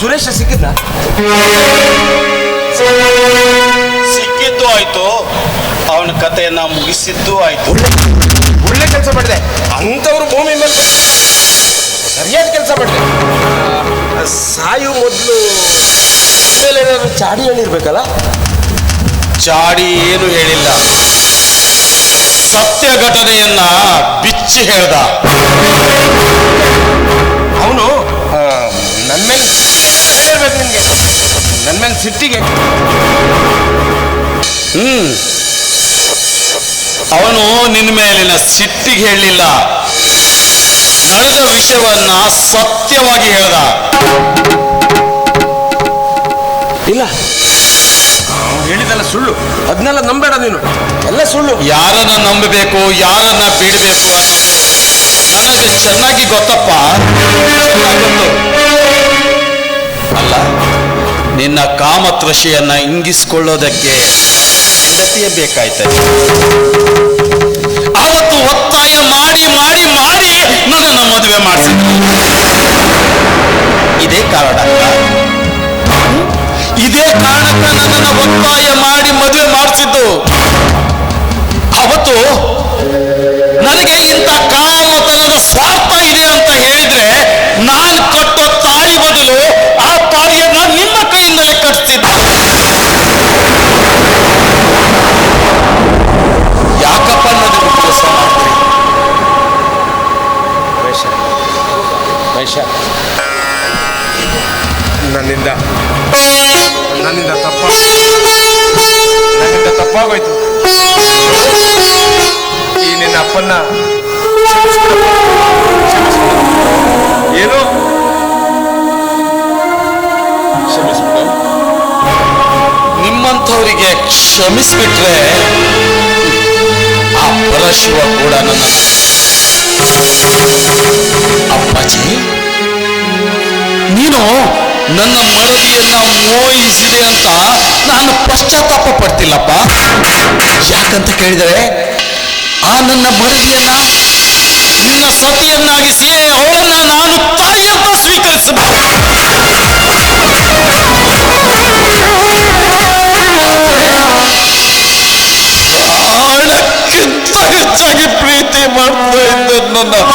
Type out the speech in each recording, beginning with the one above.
ಸುರೇಶ ಸಿಕ್ಕಿದ್ನ ಸಿಕ್ಕಿದ್ದು ಆಯ್ತು. ಅವನ ಕಥೆಯನ್ನ ಮುಗಿಸಿದ್ದು ಆಯ್ತು. ಒಳ್ಳೆ ಕೆಲಸ ಮಾಡಿದೆ. ಅಂಥವ್ರು ಭೂಮಿ ಮೇಲೆ ಸರಿಯಾದ ಕೆಲಸ ಮಾಡಿದೆ. ಸಾಯು ಮೊದಲು. ಮೇಲೆ ಏನಾದ್ರು ಚಾಡಿ ಹೇಳಿರ್ಬೇಕಲ್ಲ? ಚಾಡಿ ಏನು ಹೇಳಿಲ್ಲ. ಸತ್ಯ ಘಟನೆಯನ್ನ ಬಿಚ್ಚಿ ಹೇಳ್ದ. ಅವನು ನನ್ನ ಮೇಲೆ ಹೇಳಿರ್ಬೇಕು ನಿನಗೆ. ನನ್ನ ಮೇಲೆ ಸಿಟ್ಟಿಗೆ. ಹ್ಮ್. ಅವನು ನಿನ್ನ ಮೇಲಿನ ಸಿಟ್ಟಿಗೆ ಹೇಳಲಿಲ್ಲ. ನಡೆದ ವಿಷಯವನ್ನ ಸತ್ಯವಾಗಿ ಹೇಳ್ದ. ಇಲ್ಲ. ಹೇಳಿದಲ್ಲ ಸುಳ್ಳು. ಅದನ್ನೆಲ್ಲ ನಂಬೇಡ ನೀನು. ಎಲ್ಲ ಸುಳ್ಳು. ಯಾರನ್ನ ನಂಬಬೇಕು ಯಾರನ್ನ ಬಿಡಬೇಕು ಅನ್ನೋದು ನನಗೆ ಚೆನ್ನಾಗಿ ಗೊತ್ತಪ್ಪ. ಗೊತ್ತು. ಅಲ್ಲ ನಿನ್ನ ಕಾಮತೃಷಿಯನ್ನ ಇಂಗಿಸ್ಕೊಳ್ಳೋದಕ್ಕೆ ಹೆಂಡತಿಯೇ ಬೇಕಾಯ್ತದೆ. ಅವತ್ತು ಒತ್ತಾಯ ಮಾಡಿ ಮಾಡಿ ಮಾಡಿ ವೈಶ ನನ್ನಿಂದ. ನನ್ನಿಂದ ತಪ್ಪ ನನ್ನಿಂದ ತಪ್ಪಾಗೋಯ್ತು. ಈ ನಿನ್ನ ಅಪ್ಪನ್ನ. ಏನು? ನಿಮ್ಮಂಥವರಿಗೆ ಕ್ಷಮಿಸ್ಬಿಟ್ರೆ ಆ ಪರಶಿವ ಕೂಡ ನನ್ನ ಅಪ್ಪಾಜಿ? ನೀನು ನನ್ನ ಮಡದಿಯನ್ನ ಮೋಹಿಸಿದೆ ಅಂತ ನಾನು ಪಶ್ಚಾತ್ತಾಪ ಪಡ್ತಿಲ್ಲಪ್ಪ. ಯಾಕಂತ ಕೇಳಿದರೆ ಆ ನನ್ನ ಮಡದಿಯನ್ನ ನಿನ್ನ ಸತಿಯನ್ನಾಗಿಸಿ ಅವಳನ್ನ ನಾನು ತಾಯಿ ಅಂತ ಸ್ವೀಕರಿಸಬೇಕು. ಪ್ರಾಣಕ್ಕಿಂತ ಹೆಚ್ಚಾಗಿ ಪ್ರೀತಿ ಮಾಡ್ತಾ ಇದ್ದ ನನ್ನ-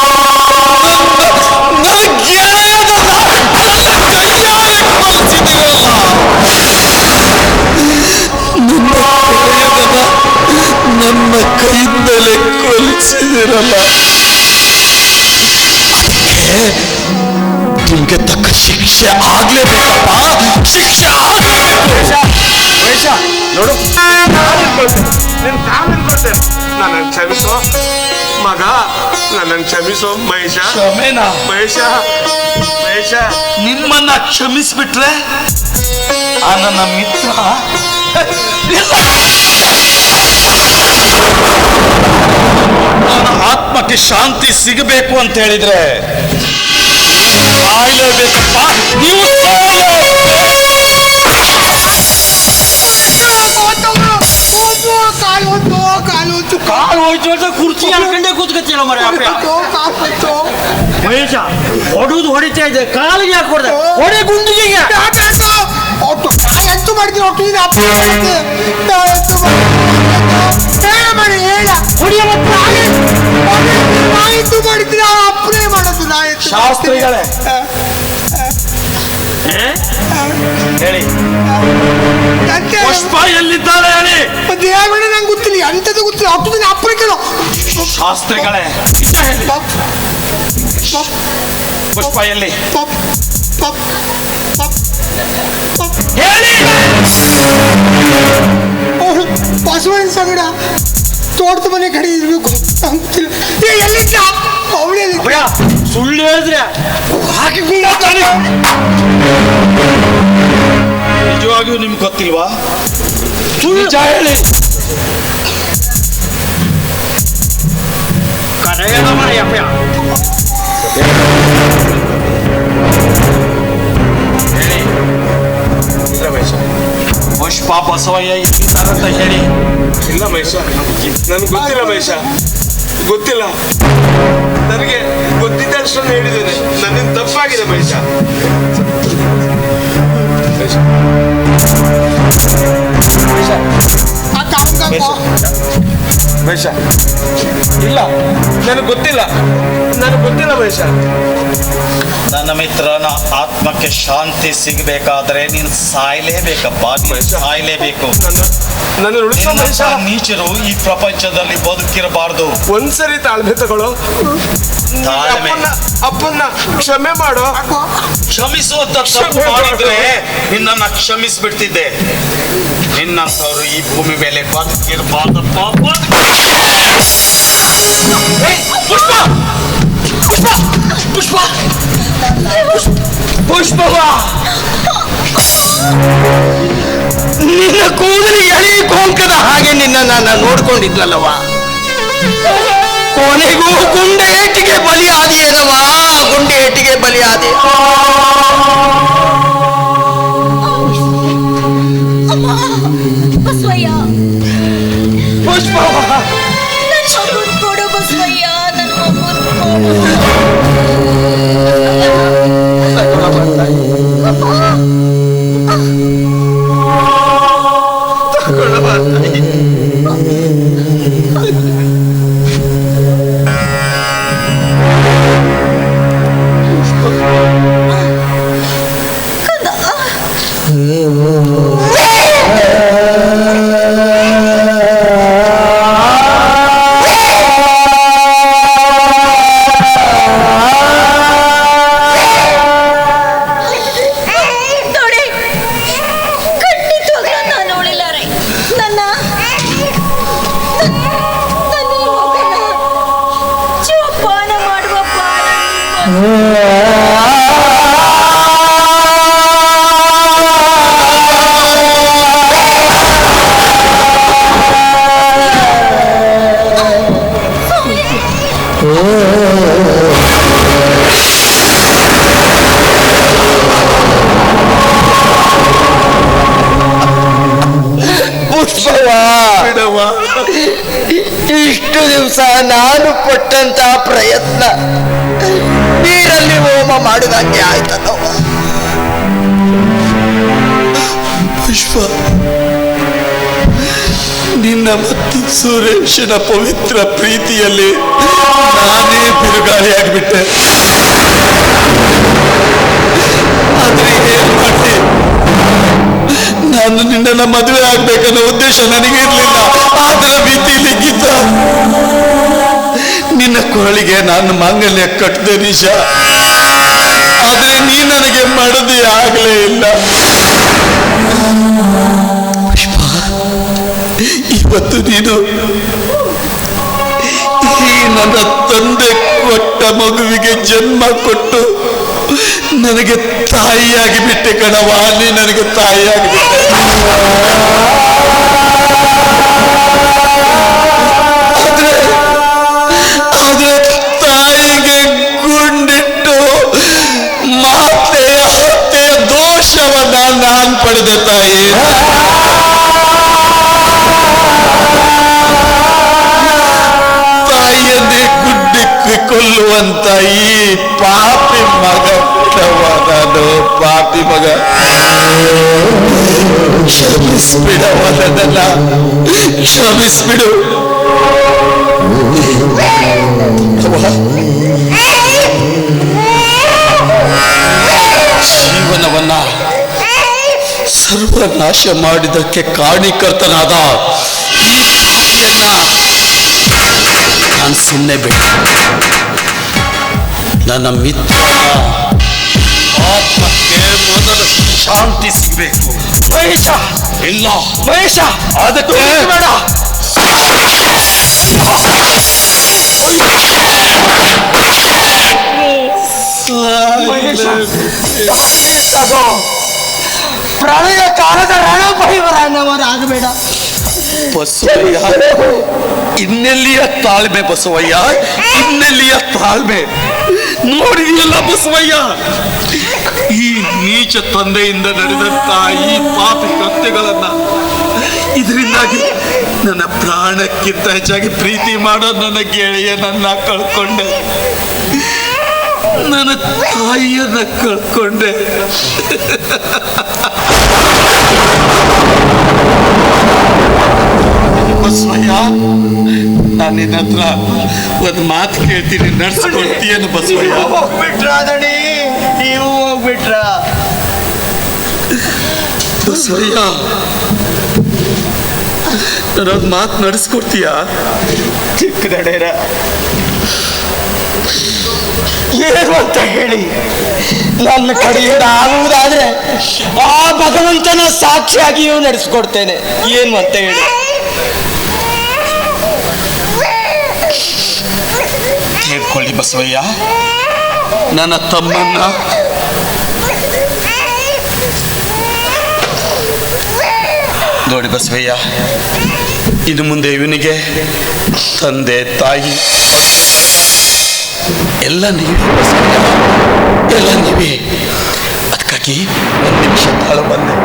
ನೋಡು ನಿನ್ ಕಾಲು ಹಿಡ್ಕೊಳ್ತೇನೆ ನನ್ನನ್ನು ಕ್ಷಮಿಸೋ ಮಗ ನನ್ನನ್ನು ಕ್ಷಮಿಸೋ ಮಹೇಶ ಮಹೇಶ ಮಹೇಶ ನಿಮ್ಮನ್ನ ಕ್ಷಮಿಸ್ಬಿಟ್ರೆ ಆ ನನ್ನ ಮಿತ್ರ. ನನ್ನ ಆತ್ಮಕ್ಕೆ ಶಾಂತಿ ಸಿಗಬೇಕು ಅಂತ ಹೇಳಿದ್ರೆ ನೀವು ಸಾಯ್ಲೇಬೇಕಪ್ಪ ನೀವು ಕಾಲು ಹೋಯ್ತು ಅಂತ ಕುರ್ಚಿ ಅನ್ಕೊಂಡೆ ಕೂತ್ಕೊತಿಲ್ಲ ಮರ ಮಹೇಶ ಹೊಡುದು ಹೊಡಿತಾ ಇದೆ ಕಾಲಿಗೆ ಯಾಕೆ ಹೊಡೆದ ಹೊಡೆ ಗುಂಡಿಗೆ ಎಂತ ಮಾಡ್ತೀನಿ ಒಟ್ಟು ನೀನು ಅಪ್ಪ ಮಾಡ್ತೀನಿ. ನಾ ಎಂತ ಮಾಡ್ತೀನಿ? ಹೇಳ ಮಾಡಿ ಹೇಳ ಹೊಡಿಯ ಮತ್ತೆ ನಾ ಎಂತ ಮಾಡ್ತೀನಿ ಆ ಅಪ್ಪನೇ ಮಾಡೋದು ನಾ ಎಂತ ಶಾಸ್ತ್ರಿಗಳೇ ಹೇಳಿ ದೇವಣ್ಣ ನಂಗೆ ಗೊತ್ತಿಲ್ಲ. ಗೊತ್ತಿಲ್ಲ. ಅಪ್ಪ ದಿನ ಅಪ್ಪನೇ ಕೇಳು. ಶಾಸ್ತ್ರಿಗಳೇ ಇಷ್ಟ ಹೇಳಿ. ಪಪ್ ಪಪ್ ಪುಷ್ಪ ಎಲ್ಲಿ? ಪಪ್ ಪಪ್ ಪಪ್ ಪಪ್. ಹೇಳಿ! ಅವಳು ಬಸವಣ್ಣ ಸಂಗಡ ತೋಟದ ಮನೆ ಕಡೆ ಇರ್ಬೇಕು ಗೊತ್ತಿಲ್ಲ ಏ ಎಲ್ಲಿದ್ದ ಅವಳು ಎಲ್ಲಿದ್ದ ಸುಳ್ಳು ಹೇಳಿದ್ರೆ ಹಾಕಿ ನಿಜವಾಗಿಯೂ ನಿಮ್ಗೆ ಗೊತ್ತಿಲ್ವಾ? ನಿಜ ಹೇಳಿ ಪುಷ್ಪ ಬಸವಯ್ಯ ಎಲ್ಲಿದ್ದಾರಂತ ಹೇಳಿ ಇಲ್ಲ ಮಹೇಶ. ನನ್ಗೆ ಗೊತ್ತಿಲ್ಲ ಮಹೇಶ. ಗೊತ್ತಿಲ್ಲ. ನನಗೆ ಗೊತ್ತಿದ್ದಷ್ಟನ್ನು ಹೇಳಿದ್ದೇನೆ. ನನ್ನಿಂದ ತಪ್ಪಾಗಿದೆ ಮಹೇಶ ಮಹೇಶ. ಇಲ್ಲ. ನನಗೆ ಗೊತ್ತಿಲ್ಲ. ನನಗೆ ಗೊತ್ತಿಲ್ಲ ಮಹೇಶ ನನ್ನ ಮಿತ್ರನ ಆತ್ಮಕ್ಕೆ ಶಾಂತಿ ಸಿಗಬೇಕಾದ್ರೆ ನೀನು ಸಾಯ್ಲೇಬೇಕಪ್ಪ. ಸಾಯ್ಲೇಬೇಕು. ನನ್ನ ಉಳಿಸೋ ನೀಚರು ಈ ಪ್ರಪಂಚದಲ್ಲಿ ಬದುಕಿರಬಾರ್ದು. ಒಂದ್ಸರಿ ತಾಳ್ಮೆ ತಗೊಳ್ಳೋ. ತಾಳ್ಮೆ. ಅಪ್ಪನ್ನ ಕ್ಷಮೆ ಮಾಡೋ. ಕ್ಷಮಿಸುವಂತ ತಪ್ಪು ಮಾಡಿದ್ರೆ ನಿನ್ನನ್ನ ಕ್ಷಮಿಸ್ಬಿಡ್ತಿದ್ದೆ. ನಿನ್ನಂತವ್ರು ಈ ಭೂಮಿ ಮೇಲೆ ಬದುಕಿರ್ಬಾರ್ದಪ್ಪ ಬದುಕು ಪುಷ್ಪ! ಪುಷ್ಪ! ಪುಷ್ಪ ಪುಷ್ಪವ ನಿನ್ನ ಕೂದಲು ಎಳಿ ಕೋಂಕದ ಹಾಗೆ ನಿನ್ನ ನಾನು ನೋಡ್ಕೊಂಡಿದ್ಲಲ್ಲವ ಕೊನೆಗೂ ಗುಂಡೆ ಏಟಿಗೆ ಬಲಿಯಾದಿಯೇನವ ಗುಂಡೆ ಏಟಿಗೆ ಇಷ್ಟು ದಿವಸ ನಾನು ಪಟ್ಟಂತ ಪ್ರಯತ್ನ ನೀರಲ್ಲಿ ಹೋಮ ಮಾಡಿದಂಗೆ ಆಯ್ತಲ್ಲವ ಪುಷ್ಪ ನಿನ್ನ ಮತ್ತು ಸುರೇಶನ ಪವಿತ್ರ ಪ್ರೀತಿಯಲ್ಲಿ ನಾನೇ ಬಿರುಗಾಳಿಯಾಗಿಬಿಟ್ಟೆ ಆದ್ರೆ ಏನ್ ಮಾಡಿ ನಾನು ನಿನ್ನನ್ನ ಮದುವೆ ಆಗ್ಬೇಕನ್ನೋ ಉದ್ದೇಶ ನನಗೆ ಇರಲಿಲ್ಲ. ಆದರ ಭೀತಿಲಿ ಗೀತ ನಿನ್ನ ನಾನು ಮಾಂಗಲ್ಯ ಕಟ್ಟಿದೆ ನಿಜ ಆದ್ರೆ ನೀ ನನಗೆ ಮಾಡದೇ ಆಗಲೇ ಇಲ್ಲ. ಇವತ್ತು ನೀನು ಈ ನನ್ನ ತಂದೆ ಕೊಟ್ಟ ಮಗುವಿಗೆ ಜನ್ಮ ಕೊಟ್ಟು ನನಗೆ ತಾಯಿಯಾಗಿ ಬಿಟ್ಟೆ ಕಣವ ನೀ ನನಗೆ ತಾಯಿಯಾಗಿ ಬಿಟ್ಟೆ. ನನ್ನನ್ನ ಕ್ಷಮಿಸ್ಬಿಡು ಜೀವನವನ್ನ ಸರ್ವನಾಶ ಮಾಡಿದಕ್ಕೆ ಕಾರಣೀಕರ್ತನಾದ ಈ ಪಾಪಿಯನ್ನ ನಾನು ಸುಮ್ಮನೆ ಬಿಟ್ಟು ನನ್ನ ಮಿತ್ರ ಆತ್ಮಕ್ಕೆ ಮೊದಲು ಶಾಂತಿ ಸಿಗಬೇಕು ಮಹೇಶ ಇಲ್ಲ. ಮಹೇಶ! ಅದಕ್ಕೆ ಬೇಡ. ಪ್ರಳಯ ಕಾಲದ ರಣಭೈವರಾಗಬೇಡ ಬಸವಯ್ಯ ಇನ್ನೆಲ್ಲಿಯ ತಾಳ್ಮೆ ಬಸವಯ್ಯ? ಇನ್ನೆಲ್ಲಿಯ ತಾಳ್ಮೆ? ನೋಡಿದೆಯಲ್ಲ ಬಸವಯ್ಯ? ಈ ನೀಚ ತಂದೆಯಿಂದ ನಡೆದಂತ ಈ ಪಾಪಿ ಕೃತ್ಯಗಳನ್ನ ಇದರಿಂದಾಗಿ ನನ್ನ ಪ್ರಾಣಕ್ಕಿಂತ ಹೆಚ್ಚಾಗಿ ಪ್ರೀತಿ ಮಾಡೋ ನನ್ನ ಗೆಳೆಯನನ್ನ ಕಳ್ಕೊಂಡೆ. ನನ್ನ ತಾಯಿಯನ್ನ ಕಳ್ಕೊಂಡೆ. ಬಸವಯ್ಯ, ನಾನು ನಿನ್ನ ಹತ್ರ ಒಂದು ಮಾತು ಕೇಳ್ತೀನಿ, ನಡ್ಸ್ಕೊಡ್ತೀಯನು ಬಸವಯ್ಯ? ಹೋಗ್ಬಿಟ್ರ? ಬಸವಯ್ಯ ನಾನೊಂದು ಮಾತು ನಡೆಸ್ಕೊಡ್ತೀಯಾ? ಚಿಕ್ಕದಡೇರ. ಏನು ಅಂತ ಹೇಳಿ? ನನ್ನ ಕಡೆಯಿಂದ ಆಗುವುದಾದ್ರೆ ಆ ಭಗವಂತನ ಸಾಕ್ಷಿಯಾಗಿಯೂ ನಡೆಸ್ಕೊಡ್ತೇನೆ. ಏನು ಅಂತ ಹೇಳಿ? ಕೇಳ್ಕೊಳ್ಳಿ ಬಸವಯ್ಯ. ನನ್ನ ತಮ್ಮನ್ನ ನೋಡಿ ಬಸವಯ್ಯ ಇನ್ನು ಮುಂದೆ ಇವನಿಗೆ, ತಂದೆ, ತಾಯಿ, ಎಲ್ಲ ನೀವೇ. ಎಲ್ಲ ನೀವೇ ಅದಕ್ಕಾಗಿ ಒಂದು ನಿಮಿಷ ತಾಳು ಬಂದೆ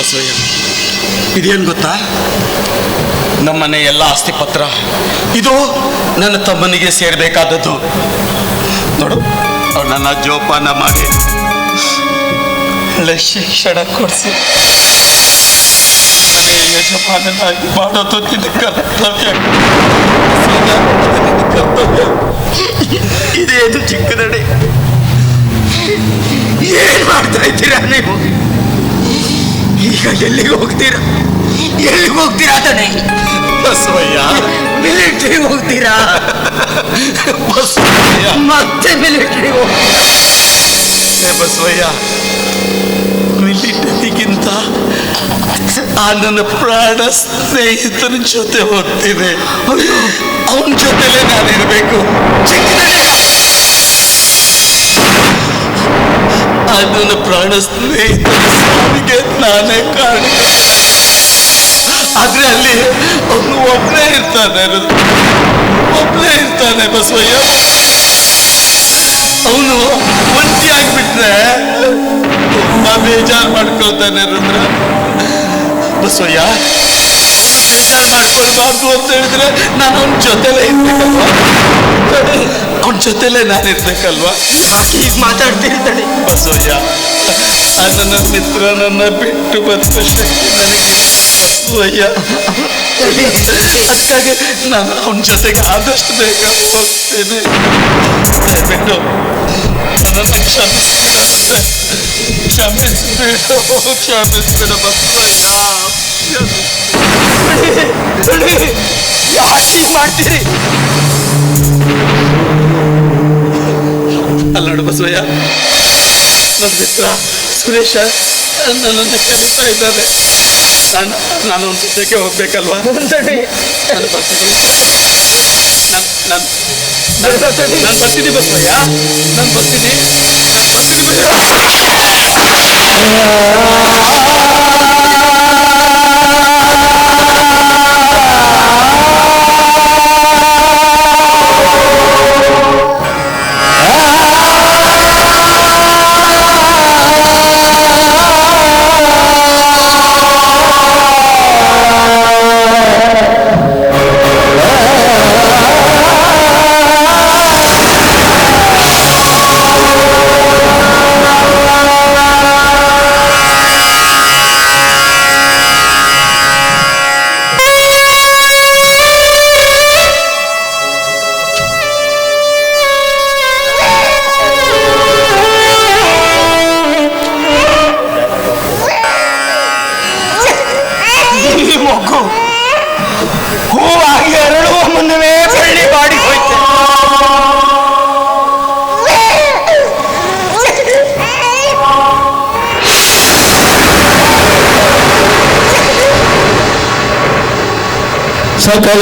ಬಸವಯ್ಯ. ಇದೇನು ಗೊತ್ತಾ? ನಮ್ಮನೆ ಎಲ್ಲ ಆಸ್ತಿ ಪತ್ರ. ಇದು ನನ್ನ ತಮ್ಮನಿಗೆ ಸೇರಬೇಕಾದದ್ದು. ನೋಡು ನನ್ನ ಜೋಪಾನ ಮಾಡಿ ಶಿಕ್ಷಣ ಕೊಡಿಸಿ. ಮನೆ ಯಜಮಾನನಾಗಿ ಮಾಡೋದು ನಿನ್ನ ಕರ್ತವ್ಯ ಕರ್ತವ್ಯ. ಇದೇನು ಚಿಕ್ಕದಡೆ? ಏನ್ ಮಾಡ್ತಾ ಇದ್ದೀರಾ ನೀವು? ಈಗ ಎಲ್ಲಿಗೆ ಹೋಗ್ತೀರಾ ಎಲ್ಲಿಗೆ ಹೋಗ್ತೀರಾ ದಣಿ ಬಸವಯ್ಯ ಮಿಲಿಟರಿ ಹೋಗ್ತೀರಾ ಬಸವಯ್ಯ ಮತ್ತೆ ಮಿಲಿಟರಿ ಹೋಗ್ತೀರಾ ಏ ಬಸವಯ್ಯ ಮಿಲಿಟರಿಗಿಂತ ಆ ನನ್ನ ಪ್ರಾಣ ಸ್ನೇಹಿತನ ಜೊತೆ ಹೋಗ್ತೀನಿ ಅವನ ಜೊತೆಲೇ ನಾನಿರ್ಬೇಕು ಆ ನನ್ನ ಪ್ರಾಣ ಸ್ನೇಹಿತನ ಸಾವಿಗೆ ನಾನೇ ಕಾರಣ ಆದ್ರೆ ಅಲ್ಲಿ ಅವನು ಒಬ್ಬನೇ ಇರ್ತಾನೆ ಒಬ್ಬನೇ ಇರ್ತಾನೆ ಬಸವಯ್ಯ. ಅವನು ಒಂಟಿ ಆಗ್ಬಿಟ್ರೆ ತುಂಬಾ ಬೇಜಾರು ಮಾಡ್ಕೊಳ್ತಾನೆ ರುದ್ರ. ಬಸವಯ್ಯ ಬೇಜಾರು ಮಾಡ್ಕೊಳ್ಬಾರ್ದು ಅಂತ ಹೇಳಿದ್ರೆ ನಾನು ಅವನ ಜೊತೆಲೇ ಇರ್ಬೇಕಲ್ವಾ ಅವನ ಜೊತೆಲೇ ನಾನು ಇರ್ಬೇಕಲ್ವಾ? ಈಗ ಮಾತಾಡ್ತೀರಿ ದಣಿ ಬಸವಯ್ಯ ನನ್ನ ಮಿತ್ರನನ್ನ ಬಿಟ್ಟು ಬದುಕೋ ಶಕ್ತಿ ನನಗೆ. ಬಸವಯ್ಯ ಅದಕ್ಕಾಗಿ ನಾನು ಅವನ ಜೊತೆಗೆ ಆದಷ್ಟು ಬೇಗ ಹೋಗ್ತೇನೆ. ದಯವಿಟ್ಟು ನನ್ನ ಕ್ಷಮಿಸ್ಬಿಡ ಕ್ಷಮಿಸ್ಬಿಡು ಕ್ಷಮಿಸ್ಬಿಡು ಬಸವಯ್ಯ. ಯಾಕೆ ಮಾಡ್ತೀರಿ? ಅಲ್ಲ ನೋಡು ಬಸವಯ್ಯ. ನನ್ನ ಮಿತ್ರ ಸುರೇಶ ನನ್ನನ್ನು ಕರೀತಾ ಇದ್ದಾರೆ. ನಾನು ನಾನು ಒಂದು ಸದ್ಯಕ್ಕೆ ಹೋಗ್ಬೇಕಲ್ವಾ? ನಾನು ಬರ್ತೀನಿ. ನಾನು ನಾನು ನಾನು ಬರ್ತೀನಿ ಬಸವಯ್ಯ. ನಾನು ಬರ್ತೀನಿ. ನಾನು ಬರ್ತೀನಿ ಬಸವಯ್ಯ. সকল